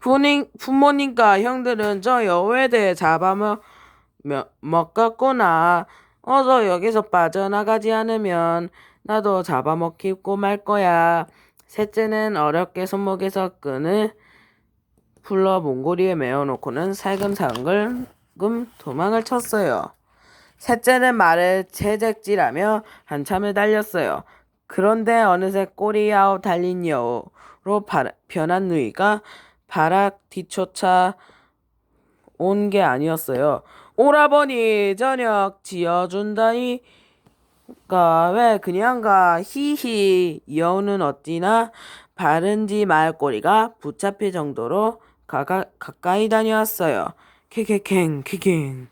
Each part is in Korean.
부모님, 부모님과 형들은 저 여우에 대해 잡아먹, 며- 먹었구나. 어서 여기서 빠져나가지 않으면 나도 잡아먹히고 말 거야. 셋째는 어렵게 손목에서 끈을 풀러 몽고리에 메어놓고는 살금살금 도망을 쳤어요. 셋째는 말을 채찍질하며 한참을 달렸어요. 그런데 어느새 꼬리 아웃 달린 여우 로 바- 변한 누이가 바락 뒤쫓아 온 게 아니었어요. 오라버니 저녁 지어준다니까 왜 그냥 가 히히 여우는 어찌나 바른지 말 꼬리가 붙잡힐 정도로 가가, 가까이 다녀왔어요. 캐캐캥 캐캥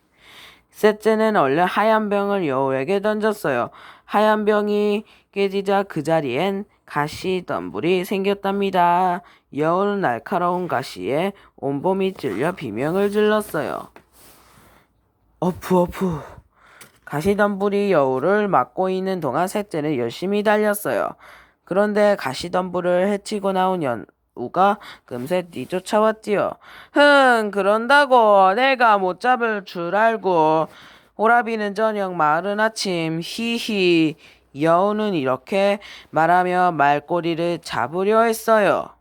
셋째는 얼른 하얀 병을 여우에게 던졌어요. 하얀 병이 깨지자 그 자리엔 가시 덤불이 생겼답니다. 여우는 날카로운 가시에 온몸이 찔려 비명을 질렀어요. 어프 어프. 가시덤불이 여우를 막고 있는 동안 셋째는 열심히 달렸어요. 그런데 가시덤불을 헤치고 나온 여우가 금세 뒤쫓아왔지요. 흥, 그런다고 내가 못 잡을 줄 알고. 호라비는 저녁 마을은 아침 히히. 여우는 이렇게 말하며 말꼬리를 잡으려 했어요.